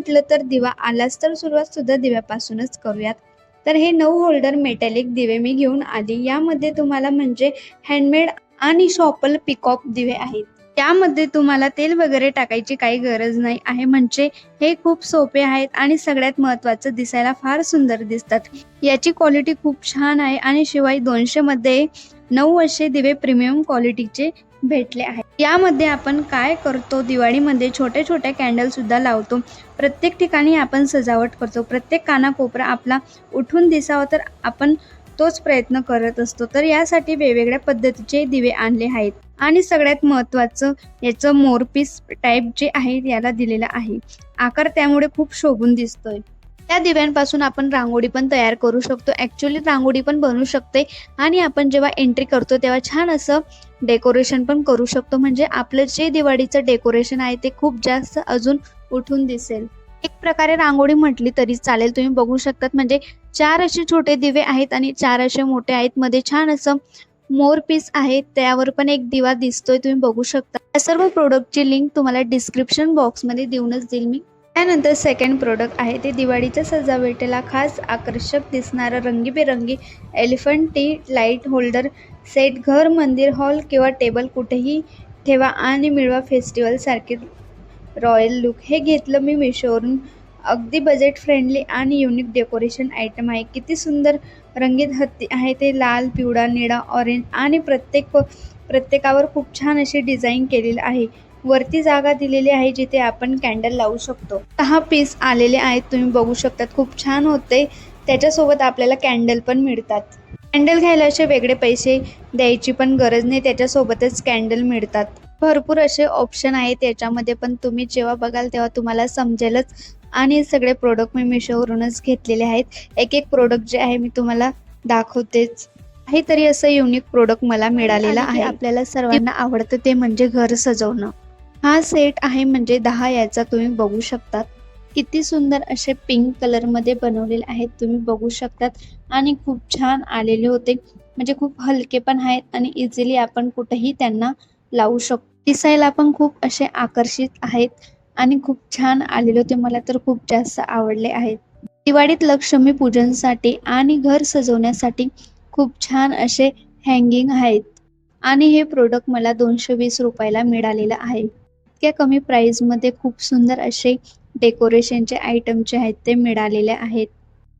म्हटलं तर दिवा आलाच तर सुरुवात सुद्धा दिव्यापासूनच करूयात. तर हे नऊ होल्डर मेटॅलिक दिवे मी घेऊन आली. यामध्ये तुम्हाला म्हणजे हँडमेड आणि शॉपल पिकॉप दिवे आहेत. त्यामध्ये तुम्हाला तेल वगैरे टाकायची काही गरज नाही आहे. म्हणजे हे खूप सोपे आहेत आणि सगळ्यात महत्त्वाचं दिसायला फार सुंदर दिसतात. याची क्वालिटी खूप छान आहे आणि शिवाय दोनशे मध्ये नऊ असे दिवे प्रीमियम क्वालिटीचे भेटले आहेत. यामध्ये आपण काय करतो? दिवाळीमध्ये छोट्या छोट्या कॅन्डलसुद्धा लावतो. प्रत्येक ठिकाणी आपण सजावट करतो. प्रत्येक कानाकोपरा आपला उठून दिसावा तर आपण तोच प्रयत्न करत असतो. तर यासाठी वेगवेगळ्या पद्धतीचे दिवे आणले आहेत. आणि सगळ्यात महत्त्वाचं याचं मोरपीस टाईप जे आहे याला दिलेलं आहे. आकार त्यामुळे खूप शोभून दिसतोय. त्या दिव्यांपासून आपण रांगोळी पण तयार करू शकतो. ॲक्च्युली रांगोळी पण बनवू शकते. आणि आपण जेव्हा एंट्री करतो तेव्हा छान असं डेकोरेशन पण करू शकतो. म्हणजे आपलं जे दिवाळीचं डेकोरेशन आहे ते खूप जास्त अजून उठून दिसेल. एक प्रकारे रांगोळी म्हटली तरी चालेल. तुम्ही बघू शकतात. म्हणजे चार असे छोटे दिवे आहेत आणि चार असे मोठे आहेत. मध्ये छान असं मोर पीस आहे. त्यावर पण एक दिवा दिसतोय. तुम्ही बघू शकता. या सर्व प्रोडक्टची लिंक तुम्हाला डिस्क्रिप्शन बॉक्समध्ये देऊनच देईल मी. त्यानंतर सेकंड प्रोडक्ट आहे ते दिवाळीच्या सजावटीला खास आकर्षक दिसणारं रंगीबेरंगी elephant tea light holder set घर मंदिर हॉल किंवा टेबल कुठेही ठेवा आणि मिळवा फेस्टिवलसारखे रॉयल लुक हे घेतलं मी मिशोवरून. अगदी बजेट फ्रेंडली आणि युनिक डेकोरेशन आयटम आहे. किती सुंदर रंगीत हत्ती आहे ते. लाल पिवळा निळा ऑरेंज आणि प्रत्येक प्रत्येकावर खूप छान अशी डिझाईन केलेली आहे. वरती जागा दिलेली आहे जिथे आपण कॅन्डल लावू शकतो. सहा पीस आलेले आहेत तुम्ही बघू शकतात. खूप छान होते. त्याच्यासोबत आपल्याला कॅन्डल पण मिळतात. कॅन्डल घ्यायला असे वेगळे पैसे द्यायची पण गरज नाही. त्याच्यासोबतच कॅन्डल मिळतात. भरपूर असे ऑप्शन आहेत. त्याच्यामध्ये पण तुम्ही जेव्हा बघाल तेव्हा तुम्हाला समजेलच. आणि सगळे प्रोडक्ट मी मिशोवरूनच घेतलेले आहेत. एक एक प्रोडक्ट जे आहे मी तुम्हाला दाखवतेच. काहीतरी असं युनिक प्रोडक्ट मला मिळालेला आहे. आपल्याला सर्वांना आवडतं ते म्हणजे घर सजवणं. हा सेट आहे म्हणजे दहा याचा तुम्ही बघू शकतात. किती सुंदर असे पिंक कलरमध्ये बनवलेले आहेत तुम्ही बघू शकतात. आणि खूप छान आलेले होते. म्हणजे खूप हलके पण आहेत आणि इझिली आपण कुठेही त्यांना लावू शकतो दिसायला पण खूप असे आकर्षित आहेत. आणि खूप छान आलेले होते. मला तर खूप जास्त आवडले आहेत. दिवाळीत लक्ष्मी पूजनसाठी आणि घर सजवण्यासाठी खूप छान असे हँगिंग आहेत. आणि हे प्रोडक्ट मला दोनशे वीस रुपयाला मिळालेलं आहे. इतक्या कमी प्राईजमध्ये खूप सुंदर असे डेकोरेशनचे आयटम जे आहेत ते मिळालेले आहेत.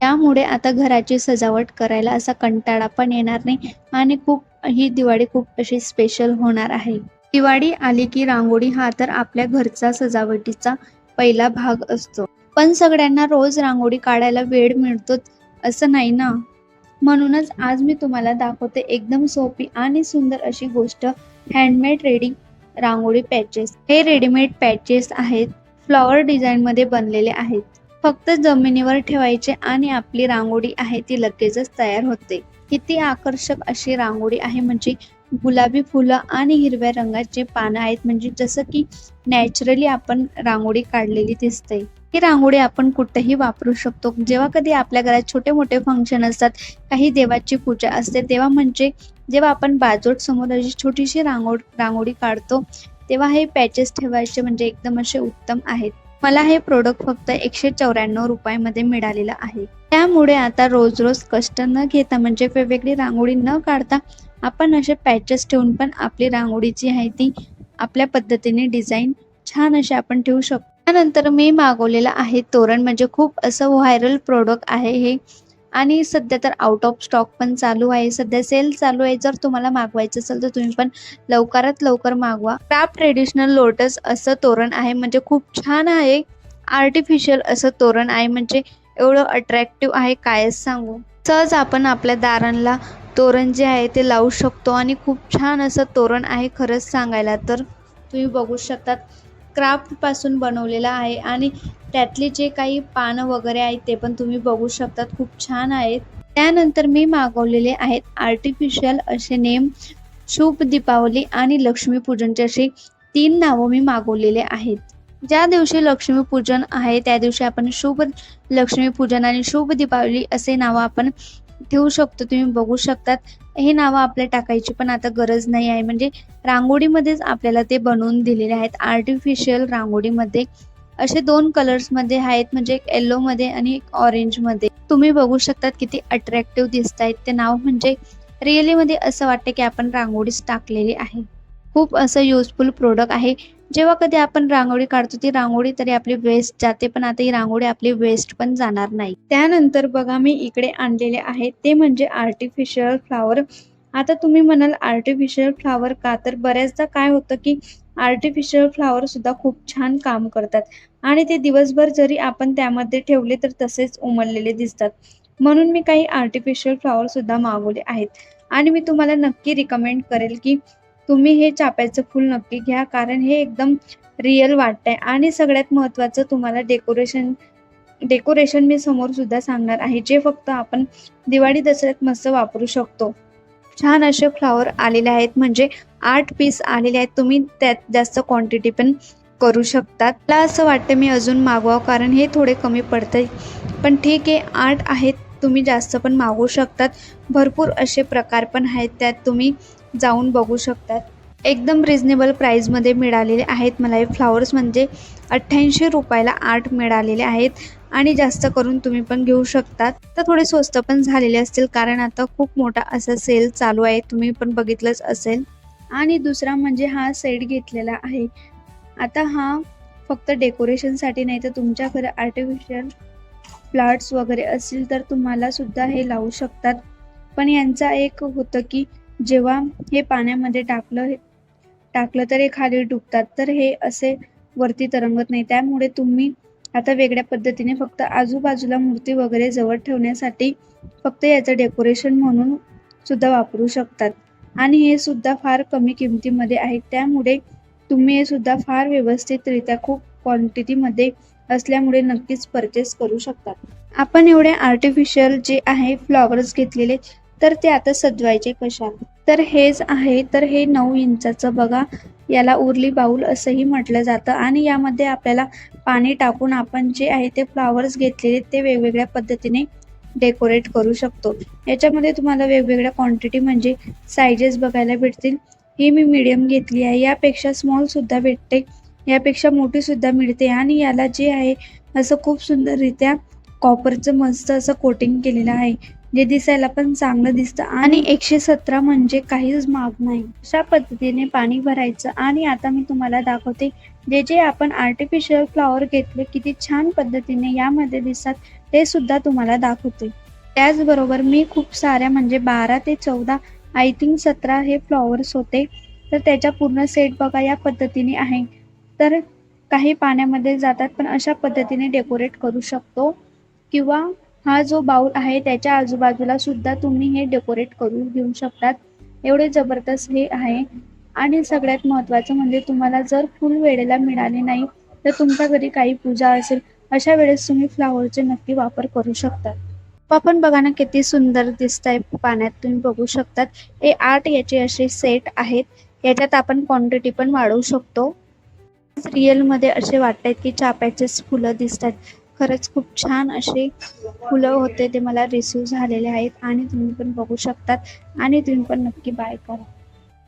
त्यामुळे आता घराची सजावट करायला असा कंटाळा पण येणार नाही आणि खूप ही दिवाळी खूप अशी स्पेशल होणार आहे. दिवाळी आली की रांगोळी हा तर आपल्या घरचा सजावटीचा पहिला भाग असतो. पण सगळ्यांना रोज रांगोळी काढायला वेळ मिळतोच असं नाही ना? म्हणूनच आज मी तुम्हाला दाखवते एकदम सोपी आणि सुंदर अशी गोष्ट हँडमेड रेडी रांगोळी पॅचेस हे रेडीमेड पॅचेस आहेत. फ्लॉवर डिझाईन मध्ये बनलेले आहेत. फक्त जमिनीवर ठेवायचे आणि आपली रांगोळी आहे ती लगेचच तयार होते. किती आकर्षक अशी रांगोळी आहे म्हणजे गुलाबी फुलं आणि हिरव्या रंगाचे पानं आहेत. म्हणजे जसं की नॅचरली आपण रांगोळी काढलेली दिसते. ही रांगोळी आपण कुठेही वापरू शकतो. जेव्हा कधी आपल्या घरात छोटे मोठे फंक्शन असतात काही देवाची पूजा असते तेव्हा म्हणजे जेव्हा आपण बाजोट समोर अशी छोटीशी रांगोळ रांगोळी काढतो तेव्हा हे पॅचेस ठेवायचे म्हणजे एकदम असे उत्तम आहेत. मला हे प्रोडक्ट फक्त एकशे चौऱ्याण्णव रुपयामध्ये मिळालेलं आहे. त्यामुळे आता रोज रोज कष्ट न घेता म्हणजे वेगवेगळी रांगोळी न काढता आपण असे पॅचेस ठेवून पण आपली रांगोळी जी आहे ती आपल्या पद्धतीने डिझाईन छान असे आपण ठेवू शकतो. त्यानंतर मी मागवलेलं आहे तोरण. म्हणजे खूप असं व्हायरल प्रोडक्ट आहे हे. आणि सध्या तर आउट ऑफ स्टॉक पण चालू आहे. सध्या सेल चालू आहे. जर तुम्हाला मागवायचं असेल तर तुम्ही पण लवकरात लवकर मागवा. क्राफ्ट ट्रेडिशनल लोटस असं तोरण आहे. म्हणजे खूप छान आहे. आर्टिफिशियल असं तोरण आहे. म्हणजे एवढं अट्रॅक्टिव्ह आहे. कायच सांगू? सहज आपण आपल्या दारांना तोरण जे आहे ते लावू शकतो. आणि खूप छान असं तोरण आहे खरंच सांगायला तर. तुम्ही बघू शकतात. क्राफ्टपासून बनवलेला आहे आणि त्यातले जे काही पानं वगैरे आहेत ते पण तुम्ही बघू शकतात. खूप छान आहेत. त्यानंतर मी मागवलेले आहेत आर्टिफिशियल असे नेम शुभ दीपावली आणि लक्ष्मीपूजनचे असे तीन नावं मी मागवलेले आहेत. ज्या दिवशी लक्ष्मीपूजन आहे त्या दिवशी आपण शुभ लक्ष्मीपूजन आणि शुभ दीपावली असे नावं आपण ठेवू शकतो तुम्ही बघू शकतात. हे नावं आपल्या टाकायची पण आता गरज नाही आहे. म्हणजे रांगोळीमध्येच आपल्याला ते बनवून दिलेले आहेत. आर्टिफिशियल रांगोळीमध्ये. असे दोन कलर्समध्ये आहेत. म्हणजे एक येल्लोमध्ये मध्ये आणि एक ऑरेंजमध्ये. तुम्ही बघू शकतात किती अट्रॅक्टिव्ह दिसत आहेत ते नाव म्हणजे रिअलीमध्ये असं वाटतं की आपण रांगोळीच टाकलेली आहे. खूप असं युजफुल प्रोडक्ट आहे. जेव्हा कधी आपण रांगोळी काढतो ती रांगोळी तरी आपली वेस्ट जाते पण आता ही रांगोळी आपली वेस्ट पण जाणार नाही. त्यानंतर बघा मी इकडे आणलेले आहे. ते म्हणजे आर्टिफिशियल फ्लावर आता तुम्ही म्हणाल आर्टिफिशियल फ्लावर का? तर बऱ्याचदा काय होतं की आर्टिफिशियल फ्लावर सुद्धा खूप छान काम करतात. आणि ते दिवसभर जरी आपण त्यामध्ये ठेवले तर तसेच उमललेले दिसतात. म्हणून मी काही आर्टिफिशियल फ्लावर सुद्धा मागवले आहेत. आणि मी तुम्हाला नक्की रिकमेंड करेल की तुम्ही हे चाप्याचं फूल नक्की घ्या कारण हे एकदम रिअल वाटतंय. आणि सगळ्यात महत्त्वाचं तुम्हाला डेकोरेशन डेकोरेशन मी समोर सुद्धा सांगणार आहे जे फक्त आपण दिवाळी दसऱ्यात मस्त वापरू शकतो. छान असे फ्लावर आलेले आहेत म्हणजे आठ पीस आलेले आहेत तुम्ही त्यात जास्त क्वांटिटी पण करू शकतात. मला असं वाटतं मी अजून मागवावं कारण हे थोडे कमी पडतंय. पण ठीक आहे आठ आहेत तुम्ही जास्त पण मागवू शकतात. भरपूर असे प्रकार पण आहेत त्यात तुम्ही जाऊन बघू शकतात. एकदम रिजनेबल प्राईजमध्ये मिळालेले आहेत मला हे फ्लावर्स म्हणजे अठ्ठ्याऐंशी रुपयाला आठ मिळालेले आहेत आणि जास्त करून तुम्ही पण घेऊ शकतात. तर थोडे स्वस्त पण झालेले असतील कारण आता खूप मोठा असा सेल चालू आहे. तुम्ही पण बघितलंच असेल. आणि दुसरा म्हणजे हा सेट घेतलेला आहे. आता हा फक्त डेकोरेशनसाठी नाही तर तुमच्या घरी आर्टिफिशियल फ्लावर्स वगैरे असतील तर तुम्हाला सुद्धा हे लावू शकतात. पण यांचा एक होतं की जेव्हा हे पाण्यामध्ये टाकलं हे टाकलं तर हे खाली डुबतात. तर हे असे वरती तरंगत नाही. त्यामुळे तुम्ही आता वेगळ्या पद्धतीने फक्त आजूबाजूला मूर्ती वगैरे जवळ ठेवण्यासाठी फक्त याचं डेकोरेशन म्हणून सुद्धा वापरू शकतात. आणि हे सुद्धा फार कमी किमतीमध्ये आहे. त्यामुळे तुम्ही हे सुद्धा फार व्यवस्थितरित्या खूप क्वांटिटीमध्ये असल्यामुळे नक्कीच परचेस करू शकतात. आपण एवढे आर्टिफिशियल जे आहे फ्लॉवर्स घेतलेले तर ते आता सजवायचे कशा तर हेच आहे तर हे नऊ इंचाचं बघा. याला उरली बाऊल असंही म्हटलं जातं. आणि यामध्ये आपल्याला पाणी टाकून आपण जे आहे ते फ्लॉवर्स घेतलेले ते वेगवेगळ्या पद्धतीने डेकोरेट करू शकतो. याच्यामध्ये तुम्हाला वेगवेगळ्या क्वांटिटी म्हणजे सायझेस बघायला भेटतील. ही मी मीडियम घेतली आहे. यापेक्षा स्मॉल सुद्धा भेटते. यापेक्षा मोठी सुद्धा मिळते. आणि याला जे आहे असं खूप सुंदररित्या कॉपरचं मस्त असं कोटिंग केलेलं आहे. जे दिसायला पण चांगलं दिसतं. आणि एकशे सतरा म्हणजे काहीच महाग नाही. अशा पद्धतीने पाणी भरायचं. आणि आता मी तुम्हाला दाखवते जे जे आपण आर्टिफिशियल फ्लॉवर घेतले किती छान पद्धतीने यामध्ये दिसतात ते सुद्धा तुम्हाला दाखवते. त्याचबरोबर मी खूप साऱ्या म्हणजे बारा ते चौदा आय थिंक सतरा हे फ्लॉवर्स होते. तर त्याच्या पूर्ण सेट बघा या पद्धतीने आहे. तर काही पाण्यामध्ये जातात पण अशा पद्धतीने डेकोरेट करू शकतो. किंवा हा जो बाउल आहे त्याच्या आजूबाजूला सुद्धा तुम्ही हे डेकोरेट करून घेऊ शकतात. एवढे जबरदस्त हे आहे. आणि सगळ्यात महत्त्वाचं म्हणजे तुम्हाला जर फुल वेळेला मिळाले नाही तर तुमच्या घरी काही पूजा असेल अशा वेळेस तुम्ही फ्लावरचे नक्की वापर करू शकतात आपण बघा ना किती सुंदर दिसत आहे पाण्यात. तुम्ही बघू शकतात. हे आठ याचे असे सेट आहेत. याच्यात आपण क्वांटिटी पण वाढवू शकतो. रिअलमध्ये असे वाटत की चाप्याचेच फुलं दिसत आहेत खरंच खूप छान असे फुलं होते ते मला रिसीव झालेले आहेत आणि तुम्ही पण बघू शकतात आणि तुम्ही पण नक्की बाय करा.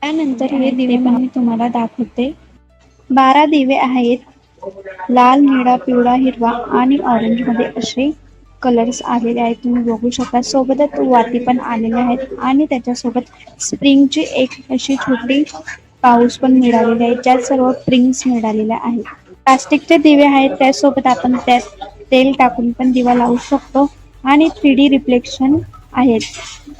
त्यानंतर हे दिवे पण मी तुम्हाला दाखवते. बारा दिवे आहेत. लाल निळा पिवळा हिरवा आणि ऑरेंजमध्ये असे कलर्स आलेले आहेत. तुम्ही बघू शकता. सोबतच वाती पण आलेल्या आहेत आणि त्याच्यासोबत स्प्रिंगची एक अशी छोटी पाऊस पण मिळालेले आहे. ज्यात सर्व प्रिंग्स मिळालेल्या आहेत. प्लास्टिकचे दिवे आहेत. त्यासोबत आपण त्यात तेल टाकून पण दिवा लावू शकतो. आणि थ्री डी रिफ्लेक्शन आहेत.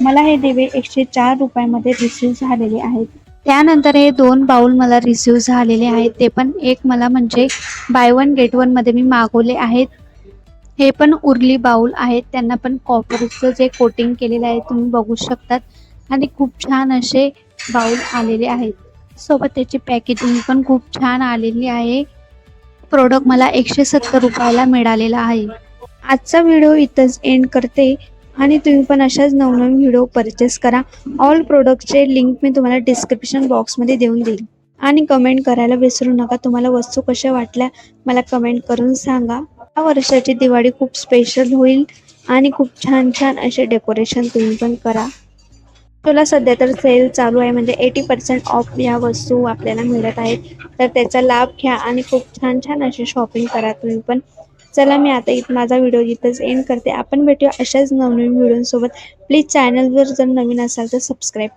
मला हे दिवे एकशे चार रुपयामध्ये रिसिव्ह झालेले आहेत. त्यानंतर हे दोन बाउल मला रिसिव्ह झालेले आहेत. ते पण एक मला म्हणजे बाय वन गेट वनमध्ये मी मागवले आहेत. हे पण उरली बाउल आहेत. त्यांना पण कॉपरचं जे कोटिंग केलेलं आहे तुम्ही बघू शकतात. आणि खूप छान असे बाउल आलेले आहेत. सोबत त्याची पॅकेजिंग पण खूप छान आलेली आहे. प्रोडक्ट मला एकशे सत्तर रुपयाला मिळालेला आहे. आजचा व्हिडिओ इथंच एंड करते. आणि तुम्ही पण अशाच नवनवीन व्हिडिओ परचेस करा. ऑल प्रोडक्टचे लिंक मी तुम्हाला डिस्क्रिप्शन बॉक्समध्ये देऊन देईल. आणि कमेंट करायला विसरू नका. तुम्हाला वस्तू कशा वाटल्या मला कमेंट करून सांगा. या वर्षाची दिवाळी खूप स्पेशल होईल. आणि खूप छान छान असे डेकोरेशन तुम्ही पण करा. तुला सध्या तर सेल चालू आहे म्हणजे एटी पर्सेंट ऑफ या वस्तू आपल्याला मिळत आहेत. तर त्याचा लाभ घ्या आणि खूप छान छान अशी शॉपिंग करा तुम्ही पण. चला मी आता इथं माझा व्हिडिओ इथंच एंड करते. आपण भेटूया अशाच नवनवीन व्हिडिओसोबत प्लीज चॅनलवर जर नवीन असाल तर सबस्क्राईब